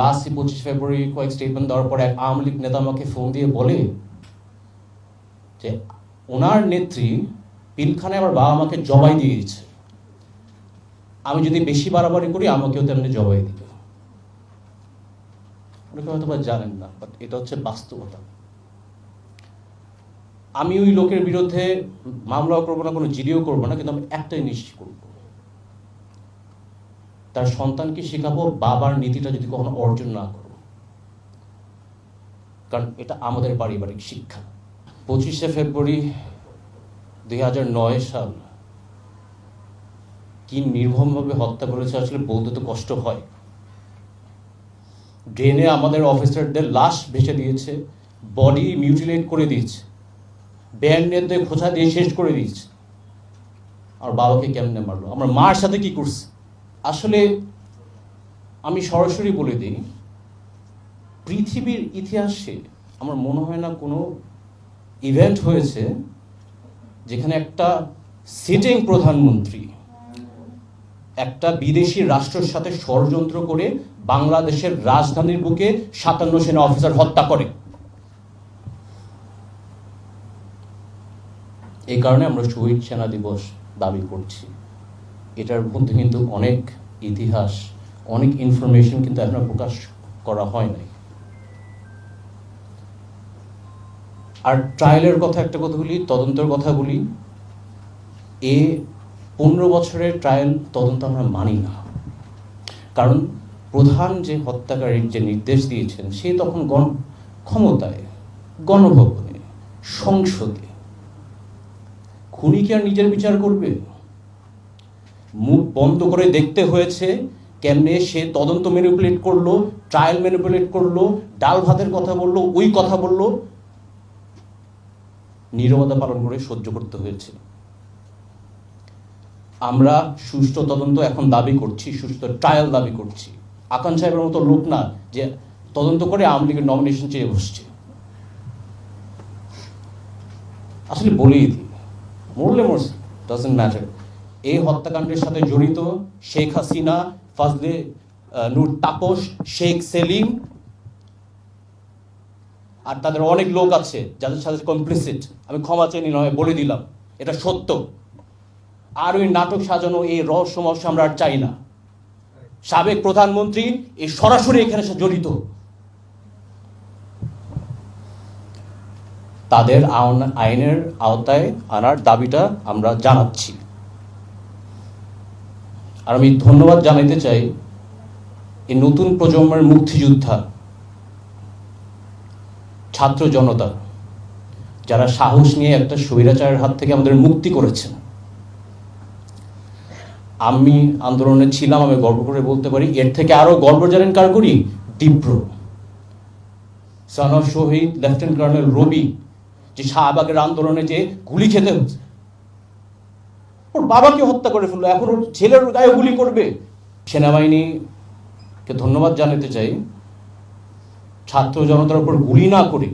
Last পঁচিশ ফেব্রুয়ারি কয়েক statement দেওয়ার পর এক আওয়ামী লীগ নেতা আমাকে ফোন দিয়ে বলে যে, ওনার নেত্রী পিলখানে আমার বাবা মাকে জবাই দিয়ে দিয়েছে। আমি যদি বেশি বাড়াবাড়ি করি, আমাকেও তেমনি জবাই দিবে। অনেকে হয়তো বা জানেন না বাট এটা হচ্ছে বাস্তবতা। আমি ওই লোকের বিরুদ্ধে মামলাও করব না, কোনো জিডিও করব না, কিন্তু আমি একটাই নিশ্চিত করব। তার সন্তানকে শেখাবো, বাবার নীতিটা যদি কখনো অর্জন না করো। কারণ এটা আমাদের পারিবারিক শিক্ষা। পঁচিশে ফেব্রুয়ারি দুই হাজার নয় সাল কি নির্মমভাবে হত্যা করেছে আসলে বলতে তো কষ্ট হয়। ড্রেনে আমাদের অফিসারদের লাশ ভেসে দিয়েছে, বডি মিউটিলেট করে দিয়েছে ব্যান্ডের দিয়ে খোঁচা দিয়ে শেষ করে দিয়েছে। আর বাবাকে কেমনে মারলো? আমার মার সাথে কি করছে? আসলে আমি সরাসরি বলে দিই, পৃথিবীর ইতিহাসে আমার মনে হয় না কোনো ইভেন্ট হয়েছে যেখানে একটা সিটিং প্রধানমন্ত্রী একটা বিদেশি রাষ্ট্রের সাথে ষড়যন্ত্র করে বাংলাদেশের রাজধানীর বুকে সাতান্ন সেনা অফিসার হত্যা করে। এই কারণে আমরা শহীদ সেনা দিবস দাবি করছি। এটার মধ্যে কিন্তু অনেক ইতিহাস, অনেক ইনফরমেশন কিন্তু এখনও প্রকাশ করা হয় নাই। আর ট্রায়ালের কথা একটা কথা বলি, তদন্তের কথা বলি, এ পনেরো বছরের ট্রায়াল তদন্ত আমরা মানি না। কারণ প্রধান যে হত্যাকারীর যে নির্দেশ দিয়েছেন, সে তখন গণ ক্ষমতায়, গণভবনে, সংসদে। খুনি কি আর নিজের বিচার করবে? মুখ বন্ধ করে দেখতে হয়েছে কেমনে সে তদন্ত ম্যানিপুলেট করল ট্রায়াল ম্যানিপুলেট করল, ডাল ভাতের কথা বলল, ওই কথা বলল। নীরবতা পালন করে সহ্য করতে হয়েছে। আমরা সুষ্ঠু তদন্ত এখন দাবি করছি, সুষ্ঠু ট্রায়াল দাবি করছি। আকান সাহেবের মতো লোক না যে তদন্ত করে আওয়ামী লীগের নমিনেশন চেয়ে বসছে। আসলে বলেই দিই মরলে মরছে ডাজেন্ট ম্যাটার এই হত্যাকাণ্ডের সাথে জড়িত শেখ হাসিনা, ফাজলে নূর তাপস, শেখ সেলিম আর তাদের অনেক লোক আছে যাদের সাথে কমপ্লিসিট আমি ক্ষমা নিলাম, আমি বলে দিলাম, এটা সত্য। আর ওই নাটক সাজানো, এই রহস্য মহস্য আমরা আর চাই না। সাবেক প্রধানমন্ত্রী, এই সরাসরি এখানে জড়িত। তাদের আইনের আওতায় আনার দাবিটা আমরা জানাচ্ছি। আর আমি ধন্যবাদ জানাইতে চাই এই নতুন প্রজন্মের মুক্তিযোদ্ধা ছাত্র জনতা, যারা সাহস নিয়ে একটা স্বৈরাচারের হাত থেকে আমাদের মুক্তি করেছেন। আমি আন্দোলনে ছিলাম, আমি গর্ব করে বলতে পারি, এর থেকে আরও গর্ব জানেন কার করি? তীব্র সন অফ শহীদ লেফটেন্যান্ট কর্নেল রবি যে শাহবাগের আন্দোলনে যে গুলি খেতে হচ্ছে ওর বাবাকে হত্যা করে ফেলল। এখন ওর ছেলের গায়ে গুলি করবে। সেনাবাহিনীকে ধন্যবাদ জানাতে চাই। ছাত্র জনতার উপর গুলি না করে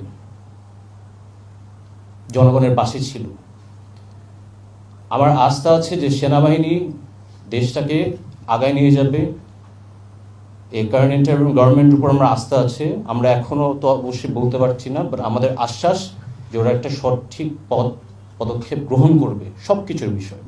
জনগণের পাশে ছিল। আমার আস্থা আছে যে সেনাবাহিনী দেশটাকে আগায় নিয়ে যাবে। এই কারেন্ট এবং গভর্নমেন্টের উপর আমরা আস্থা আছে। আমরা এখনও তো অবশ্যই বলতে পারছি না বাট আমাদের আশ্বাস যে ওরা একটা সঠিক পদ পদক্ষেপ গ্রহণ করবে সব কিছুর বিষয়।